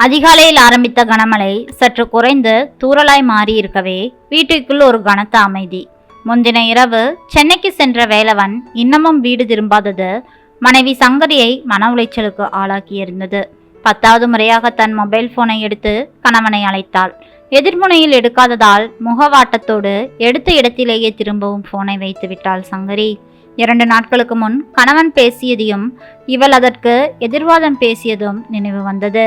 அதிகாலையில் ஆரம்பித்த கனமழை சற்று குறைந்து தூறலாய் மாறியிருக்கவே வீட்டுக்குள் ஒரு கனத்த அமைதி. முந்தின இரவு சென்னைக்கு சென்ற வேலவன் இன்னமும் வீடு திரும்பாதது மனைவி சங்கரியை மன உளைச்சலுக்கு ஆளாக்கியிருந்தது. பத்தாவது முறையாக தன் மொபைல் போனை எடுத்து கணவனை அழைத்தாள். எதிர்முனையில் எடுக்காததால் முகவாட்டத்தோடு எடுத்த இடத்திலேயே திரும்பவும் போனை வைத்து விட்டாள் சங்கரி. இரண்டு நாட்களுக்கு முன் கணவன் பேசியதையும் இவள் அதற்கு எதிர்வாதம் பேசியதும் நினைவு வந்தது.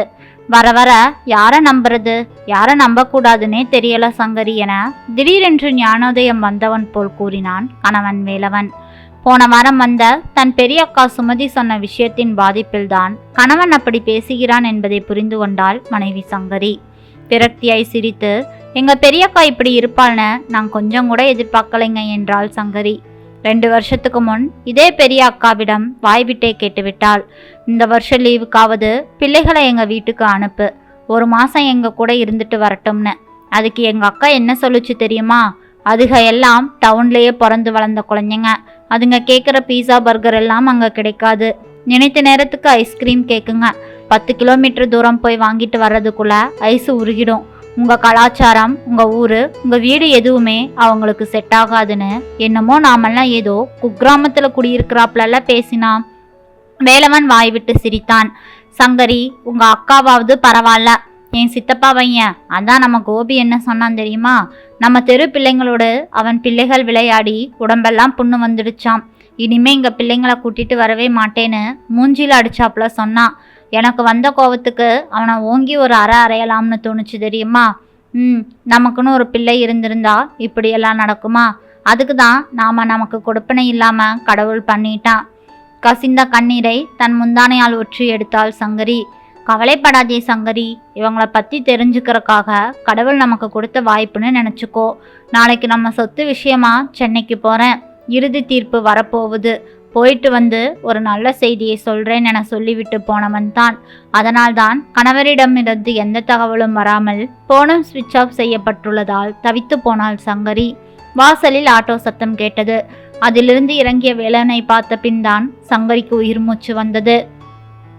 வர வர யாரை நம்புறது? யாரை நம்பக்கூடாதுன்னே தெரியல சங்கரி என திடீரென்று ஞானோதயம் வந்தவன் போல் கூறினான் கணவன் வேலவன். போன வாரம் வந்த தன் பெரிய அக்கா சுமதி சொன்ன விஷயத்தின் பாதிப்பில்தான் கணவன் அப்படி பேசுகிறான் என்பதை புரிந்து கொண்டாள் மனைவி சங்கரி. விரக்தியாய் சிரித்து எங்க பெரியக்கா இப்படி இருப்பாள்னு நான் கொஞ்சம் கூட எதிர்பார்க்கலைங்க என்றாள் சங்கரி. ரெண்டு வருஷத்துக்கு முன் இதே பெரிய அக்காவிடம் வாய்விட்டே கேட்டுவிட்டாள். இந்த வருஷ லீவுக்காவது பிள்ளைகளை எங்கள் வீட்டுக்கு அனுப்பு. ஒரு மாதம் எங்கள் கூட இருந்துட்டு வரட்டும்னு. அதுக்கு எங்கள் அக்கா என்ன சொல்லுச்சு தெரியுமா? அதுக எல்லாம் டவுன்லேயே பிறந்து வளர்ந்த குழந்தைங்க. அதுங்க கேட்குற பீஸா பர்கர் எல்லாம் அங்கே கிடைக்காது. நினைத்த நேரத்துக்கு ஐஸ்கிரீம் கேட்குங்க பத்து கிலோமீட்டர் தூரம் போய் வாங்கிட்டு வர்றதுக்குள்ளே ஐஸ் உருகிடும். உங்கள் கலாச்சாரம் உங்கள் ஊர் உங்கள் வீடு எதுவுமே அவங்களுக்கு செட் ஆகாதுன்னு. என்னமோ நாமெல்லாம் ஏதோ குக்கிராமத்தில் குடியிருக்கிறாப்லெல்லாம் பேசினா வேலவன் வாய் விட்டு சிரித்தான். சங்கரி உங்கள் அக்காவாவது பரவாயில்ல என் சித்தப்பா பையன். அதான் நம்ம கோபி என்ன சொன்னான் தெரியுமா? நம்ம தெரு பிள்ளைங்களோடு அவன் பிள்ளைகள் விளையாடி உடம்பெல்லாம் புண்ணு வந்துடுச்சாம். இனிமே இங்கே பிள்ளைங்களை கூட்டிகிட்டு வரவே மாட்டேன்னு மூஞ்சியில் அடிச்சாப்புல சொன்னான். எனக்கு வந்த கோவத்துக்கு அவனை ஓங்கி ஒரு அறை அறையலாம்னு தோணுச்சு தெரியுமா? ம் நமக்குன்னு ஒரு பிள்ளை இருந்திருந்தா இப்படியெல்லாம் நடக்குமா? அதுக்கு தான் நாம் நமக்கு கொடுப்பனை இல்லாமல் கடவுள் பண்ணிட்டான். கசிந்த கண்ணீரை தன் முந்தானையால் ஒற்றி எடுத்தாள் சங்கரி. கவலைப்படாதே சங்கரி இவங்களை பற்றி தெரிஞ்சுக்கிறக்காக கடவுள் நமக்கு கொடுத்த வாய்ப்புன்னு நினச்சிக்கோ. நாளைக்கு நம்ம சொத்து விஷயமா சென்னைக்கு போகிறேன் இறுதி தீர்ப்பு வரப்போகுது. போயிட்டு வந்து ஒரு நல்ல செய்தியை சொல்றேன் என சொல்லிவிட்டு போனவன் தான். அதனால்தான் கணவரிடமிருந்து எந்த தகவலும் வராமல் போனும் சுவிட்ச் ஆஃப் செய்யப்பட்டுள்ளதால் தவித்து போனாள் சங்கரி. வாசலில் ஆட்டோ சத்தம் கேட்டது. அதிலிருந்து இறங்கிய வேலனை பார்த்த பின் தான் சங்கரிக்கு உயிர் மூச்சு வந்தது.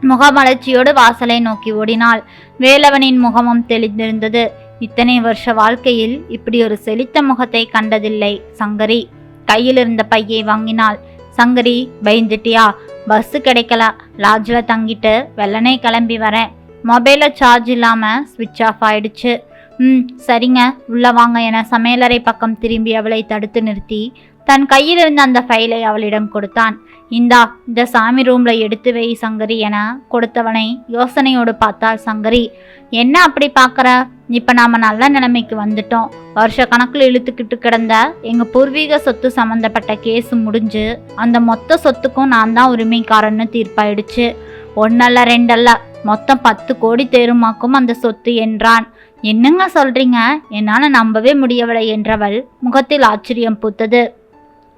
முகமலர்ச்சியோடு வாசலை நோக்கி ஓடினாள். வேலவனின் முகமும் தெளிந்திருந்தது. இத்தனை வருஷ வாழ்க்கையில் இப்படி ஒரு செழித்த முகத்தை கண்டதில்லை சங்கரி. கையில் இருந்த பையை வாங்கினாள். சங்கரி பயந்துட்டியா? பஸ்ஸு கிடைக்கல. லாட்ஜில் தங்கிட்டு வெள்ளனே கிளம்பி வரேன். மொபைலில் சார்ஜ் இல்லாமல் ஸ்விட்ச் ஆஃப் ஆயிடுச்சு. ம் சரிங்க. உள்ளே வாங்க என சமையலறை பக்கம் திரும்பி அவளை தடுத்து நிறுத்தி தன் கையில் இருந்த அந்த ஃபைலை அவளிடம் கொடுத்தான். இந்தா இந்த சாமி ரூம்ல எடுத்து வை சங்கரி என கொடுத்தவனை யோசனையோடு பார்த்தாள் சங்கரி. என்ன அப்படி பார்க்குற? இப்போ நாம் நல்ல நிலைமைக்கு வந்துட்டோம். வருஷ கணக்கில் இழுத்துக்கிட்டு கிடந்த எங்கள் பூர்வீக சொத்து சம்மந்தப்பட்ட கேஸ் முடிஞ்சு அந்த மொத்த சொத்துக்கும் நான் தான் உரிமைக்காரன்னு தீர்ப்பாயிடுச்சு. ஒன்னல்ல ரெண்டல்ல மொத்தம் பத்து கோடி தேருமாக்கும் அந்த சொத்து என்றான். என்னங்க சொல்றீங்க? என்னால் நம்பவே முடியவில்லை என்றவள் முகத்தில் ஆச்சரியம் பூத்தது.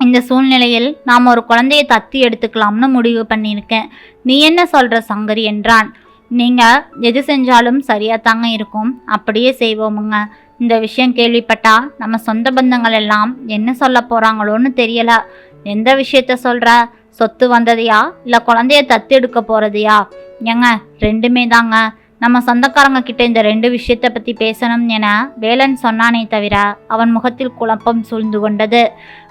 இந்த சூழ்நிலையில் நாம் ஒரு குழந்தையை தத்து எடுத்துக்கலாம்னு முடிவு பண்ணியிருக்கேன். நீ என்ன சொல்கிற சங்கரி என்றான். நீங்கள் எது செஞ்சாலும் சரியாக தாங்க இருக்கும். அப்படியே செய்வோமுங்க. இந்த விஷயம் கேள்விப்பட்டா நம்ம சொந்த பந்தங்கள் எல்லாம் என்ன சொல்ல போகிறாங்களோன்னு தெரியலை. எந்த விஷயத்த சொல்கிற சொத்து வந்ததையா? இல்லை குழந்தைய தத்து எடுக்க போகிறதையா ஏங்க ரெண்டுமே தாங்க. நம்ம சொந்தக்காரங்க கிட்ட இந்த ரெண்டு விஷயத்த பத்தி பேசணும் என வேலன் சொன்னானே தவிர அவன் முகத்தில் குழப்பம் சூழ்ந்து கொண்டது.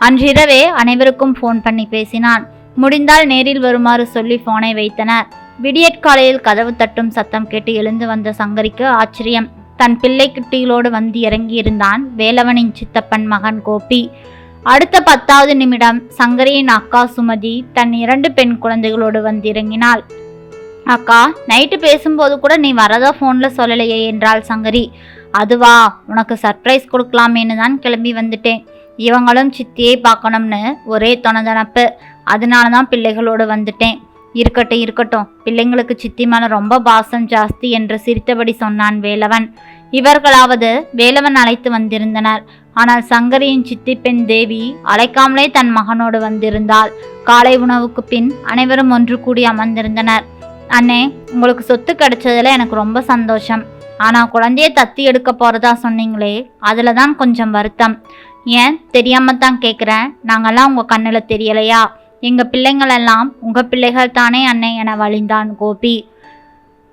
அன்றிரவே அனைவருக்கும் ஃபோன் பண்ணி பேசினான். முடிந்தால் நேரில் வருமாறு சொல்லி போனை வைத்தனர். விடியற்காலையில் கதவு தட்டும் சத்தம் கேட்டு எழுந்து வந்த சங்கரிக்கு ஆச்சரியம். தன் பிள்ளை குட்டிகளோடு வந்து இறங்கியிருந்தான் வேலவனின் சித்தப்பன் மகன் கோபி. அடுத்த பத்தாவது நிமிடம் சங்கரியின் அக்கா சுமதி தன் இரண்டு பெண் குழந்தைகளோடு வந்து இறங்கினாள். அக்கா நைட்டு பேசும்போது கூட நீ வரதா ஃபோனில் சொல்லலையே என்றாள் சங்கரி. அதுவா உனக்கு சர்ப்ரைஸ் கொடுக்கலாமேன்னு தான் கிளம்பி வந்துட்டேன். இவங்களும் சித்தியை பார்க்கணும்னு ஒரே தொணதனப்பு. அதனால தான் பிள்ளைகளோடு வந்துட்டேன். இருக்கட்டும் இருக்கட்டும். பிள்ளைங்களுக்கு சித்தி மேலே ரொம்ப பாசம் ஜாஸ்தி என்று சிரித்தபடி சொன்னான் வேலவன். இவர்களாவது வேலவன் அழைத்து வந்திருந்தனர். ஆனால் சங்கரியின் சித்தி பெண் தேவி அழைக்காமலே தன் மகனோடு வந்திருந்தாள். காலை உணவுக்கு பின் அனைவரும் ஒன்று கூடி அமர்ந்திருந்தனர். அண்ணே உங்களுக்கு சொத்து கிடைச்சதுல எனக்கு ரொம்ப சந்தோஷம். ஆனால் குழந்தைய தத்தி எடுக்க போகிறதா சொன்னீங்களே அதில் தான் கொஞ்சம் வருத்தம். ஏன்? தெரியாமல் தான் கேட்குறேன் நாங்கெல்லாம் உங்கள் கண்ணில் தெரியலையா? எங்கள் பிள்ளைங்களெல்லாம் உங்கள் பிள்ளைகள் தானே அண்ணே என வழிந்தான் கோபி.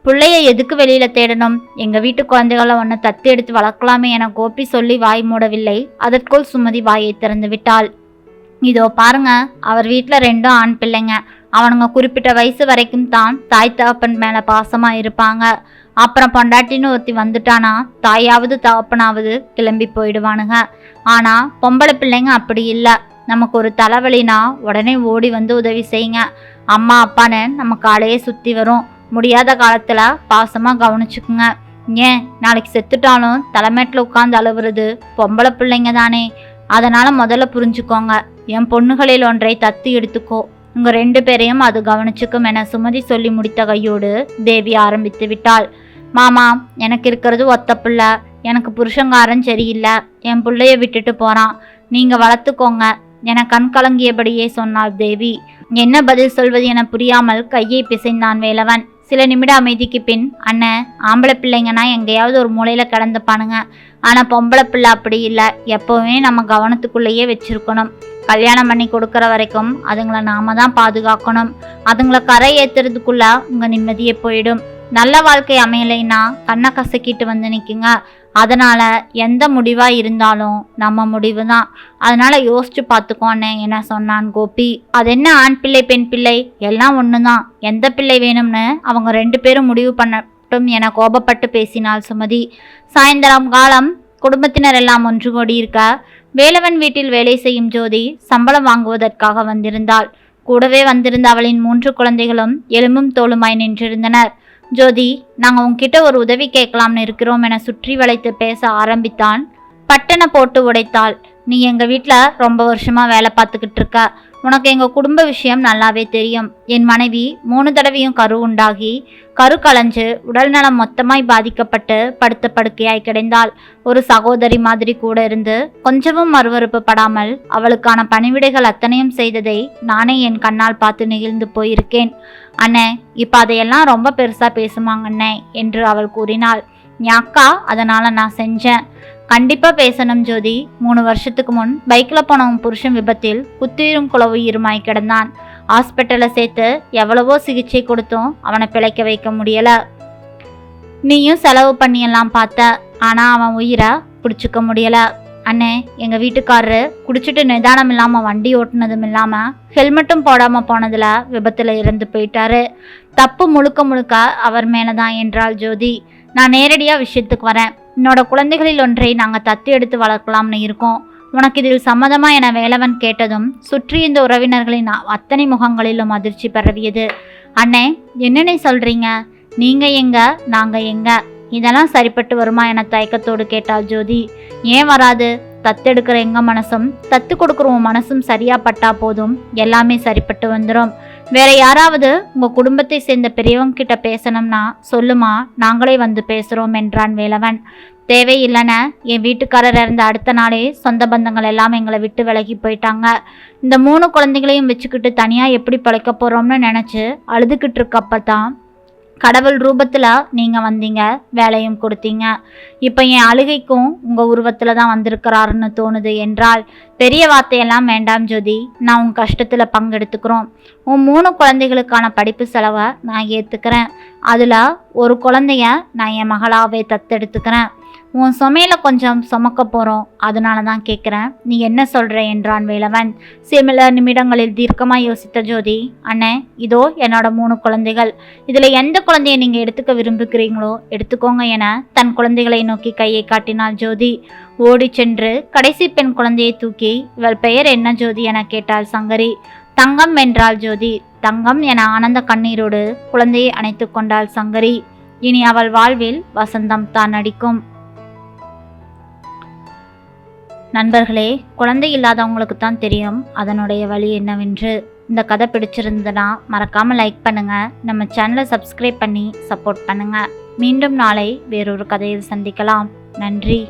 பிள்ளைய எதுக்கு வெளியில் தேடணும்? எங்கள் வீட்டு குழந்தைகளை ஒன்று தத்து எடுத்து வளர்க்கலாமே என கோபி சொல்லி வாய் மூடவில்லை. அதற்குள் சுமதி வாயை திறந்து விட்டாள். இதோ பாருங்க அவர் வீட்டில் ரெண்டும் ஆண் பிள்ளைங்க. அவனுங்க குறிப்பிட்ட வயசு வரைக்கும் தான் தாய் தகப்பன் மேலே பாசமாக இருப்பாங்க. அப்புறம் பொண்டாட்டின்னு ஒருத்தி வந்துட்டானா தாயாவது தகப்பனாவது கிளம்பி போயிடுவானுங்க. ஆனால் பொம்பளை பிள்ளைங்க அப்படி இல்லை. நமக்கு ஒரு தலைவலினா உடனே ஓடி வந்து உதவி செய்யுங்க. அம்மா அப்பான்னு நம்ம காலையே சுற்றி வரும். முடியாத காலத்தில் பாசமாக கவனிச்சுக்குங்க. ஏன் நாளைக்கு செத்துட்டாலும் தலைமேட்டில் உட்காந்து அழுவுறது பொம்பளை பிள்ளைங்க தானே. அதனால முதல்ல புரிஞ்சுக்கோங்க. என் பொண்ணுகளில் ஒன்றை தத்து எடுத்துக்கோ. உங்க ரெண்டு பேரையும் அது கவனிச்சுக்கும் என சுமதி சொல்லி முடித்த கையோடு தேவி ஆரம்பித்து விட்டாள். மாமா எனக்கு இருக்கிறது ஒத்த பிள்ளை. எனக்கு புருஷங்காரன் சரியில்லை. என் பிள்ளைய விட்டுட்டு போறான். நீங்க வளர்த்துக்கோங்க. என கண் கலங்கியபடியே சொன்னாள் தேவி. என்ன பதில் சொல்வது என புரியாமல் கையை பிசைந்தான் வேலவன். சில நிமிட அமைதிக்கு பின் அண்ணன் ஆம்பளை பிள்ளைங்கன்னா எங்கேயாவது ஒரு மூலையில் கிடந்துப்பானுங்க. ஆனால் பொம்பளை பிள்ளை அப்படி இல்லை. எப்போவுமே நம்ம கவனத்துக்குள்ளேயே வச்சிருக்கணும். கல்யாணம் பண்ணி கொடுக்குற வரைக்கும் அதுங்களை நாம தான் பாதுகாக்கணும். அதுங்களை கரை ஏற்றுறதுக்குள்ளே உங்கள் நிம்மதியே போயிடும். நல்ல வாழ்க்கை அமையலைன்னா கண்ணை கசக்கிட்டு வந்து நிற்குங்க. அதனால் எந்த முடிவாக இருந்தாலும் நம்ம முடிவு தான் அதனால் யோசிச்சு பார்த்துக்கோன்னு என்ன சொன்னான் கோபி. அது என்ன ஆண் பிள்ளை பெண் பிள்ளை? எல்லாம் ஒன்று தான் எந்த பிள்ளை வேணும்னு அவங்க ரெண்டு பேரும் முடிவு பண்ணட்டும் என கோபப்பட்டு பேசினாள் சுமதி. சாயந்தரம் காலம் குடும்பத்தினர் எல்லாம் ஒன்று கூடி இருக்க வேலவன் வீட்டில் வேலை செய்யும் ஜோதி சம்பளம் வாங்குவதற்காக வந்திருந்தாள். கூடவே வந்திருந்த அவளின் மூன்று குழந்தைகளும் எலும்பும் தோலுமாய் நின்றிருந்தனர். ஜோதி நாங்கள் உன்கிட்ட ஒரு உதவி கேட்கலாம்னு இருக்கிறோம் என சுற்றி வளைத்து பேச ஆரம்பித்தான். பட்டனை போட்டு உடைத்தாள். நீ எங்கள் வீட்டில் ரொம்ப வருஷமாக வேலை பார்த்துக்கிட்டு இருக்கா? உனக்கு எங்கள் குடும்ப விஷயம் நல்லாவே தெரியும். என் மனைவி மூணு தடவையும் கரு உண்டாகி கரு களைஞ்சு உடல்நலம் மொத்தமாய் பாதிக்கப்பட்டு படுத்த படுக்கையாய் கிடைந்தாள். ஒரு சகோதரி மாதிரி கூட இருந்து கொஞ்சமும் மறுவறுப்பு படாமல் அவளுக்கான பணிவிடைகள் அத்தனையும் செய்ததை நானே என் கண்ணால் பார்த்து நெகிழ்ந்து போயிருக்கேன். அண்ணே இப்போ அதையெல்லாம் ரொம்ப பெருசாக பேசுமாங்க அண்ணே என்று அவள் கூறினாள். என் அக்கா அதனால் நான் செஞ்சேன். கண்டிப்பா பேசணும் ஜோதி. மூணு வருஷத்துக்கு முன் பைக்ல போனவன் புருஷன் விபத்தில் குத்துயிரும் குலவுயிருமாய் கிடந்தான். ஹாஸ்பிட்டலில் சேர்த்து எவ்வளவோ சிகிச்சை கொடுத்தும் அவனை பிழைக்க வைக்க முடியல. நீயும் செலவு பண்ணியெல்லாம் பார்த்த ஆனா அவன் உயிரை பிடிச்சிக்க முடியல. அண்ணே எங்கள் வீட்டுக்காரரு குடிச்சிட்டு நிதானம் இல்லாமல் வண்டி ஓட்டுனதும் இல்லாமல் ஹெல்மெட்டும் போடாமல் போனதில் விபத்தில் இறந்து போயிட்டாரு. தப்பு முழுக்க முழுக்க அவர் மேலே தான் என்றாள் ஜோதி. நான் நேரடியாக விஷயத்துக்கு வரேன். என்னோட குழந்தைகளில் ஒன்றை நாங்கள் தத்து எடுத்து வளர்க்கலாம்னு இருக்கோம். உனக்கு இதில் சம்மதமா என வேலவன் கேட்டதும் சுற்றி இந்த உறவினர்களின் அத்தனை முகங்களிலும் அதிர்ச்சி பரவியது. அண்ணே என்னென்ன சொல்றீங்க? நீங்க எங்க? நாங்க எங்க? இதெல்லாம் சரிப்பட்டு வருமா என தயக்கத்தோடு கேட்டாள் ஜோதி. ஏன் வராது? தத்தெடுக்கிற எங்க மனசும் தத்து கொடுக்குற உன் மனசும் சரியா பட்டா போதும். எல்லாமே சரிப்பட்டு வந்துடும் வேற யாராவது உங்க குடும்பத்தை சேர்ந்த பெரியவங்க கிட்ட பேசணும்னா சொல்லுமா? நாங்களே வந்து பேசுறோம் என்றான் வேலவன். தேவையில்லைன என் வீட்டுக்காரர் இருந்த அடுத்த நாளே சொந்த பந்தங்கள் எல்லாம் எங்களை விட்டு விலகி போயிட்டாங்க. இந்த மூணு குழந்தைகளையும் வச்சுக்கிட்டு தனியாக எப்படி பழைக்க போகிறோம்னு நினச்சி அழுதுகிட்டு இருக்கப்ப தான் கடவுள் ரூபத்தில் நீங்கள் வந்தீங்க வேலையும் கொடுத்தீங்க. இப்போ என் அழுகைக்கும் உங்கள் உருவத்தில் தான் வந்திருக்கிறாருன்னு தோணுது என்றால் பெரிய வார்த்தையெல்லாம் வேண்டாம் ஜோதி. நான் உன் கஷ்டத்தில் பங்கெடுத்துக்கிறோம். உன் மூணு குழந்தைகளுக்கான படிப்பு செலவை நான் ஏற்றுக்கிறேன் அதில் ஒரு குழந்தைய நான் என் மகளாகவே தத்தெடுத்துக்கிறேன். உன் சுமையில கொஞ்சம் சுமக்க போகிறோம் அதனால தான் கேட்குறேன் நீ என்ன சொல்கிற என்றான் வேலவன். சில நிமிடங்களில் தீர்க்கமாக யோசித்த ஜோதி அண்ணே இதோ என்னோட மூணு குழந்தைகள். இதில் எந்த குழந்தையை நீங்கள் எடுத்துக்க விரும்புகிறீங்களோ எடுத்துக்கோங்க என தன் குழந்தைகளை நோக்கி கையை காட்டினாள் ஜோதி. ஓடி சென்று கடைசி பெண் குழந்தையை தூக்கி இவள் பெயர் என்ன ஜோதி? என கேட்டாள் சங்கரி. தங்கம் என்றாள் ஜோதி. தங்கம் என ஆனந்த கண்ணீரோடு குழந்தையை அணைத்து கொண்டாள் சங்கரி. இனி அவள் வாழ்வில் வசந்தம் தான் நடிக்கும் நண்பர்களே குழந்தை இல்லாதவங்களுக்கு தான் தெரியும் அதனுடைய வழி என்னவென்று. இந்த கதை பிடிச்சிருந்ததுன்னா மறக்காமல் லைக் பண்ணுங்கள் நம்ம சேனலை சப்ஸ்கிரைப் பண்ணி சப்போர்ட் பண்ணுங்கள் மீண்டும் நாளை வேறொரு கதையில் சந்திக்கலாம். நன்றி.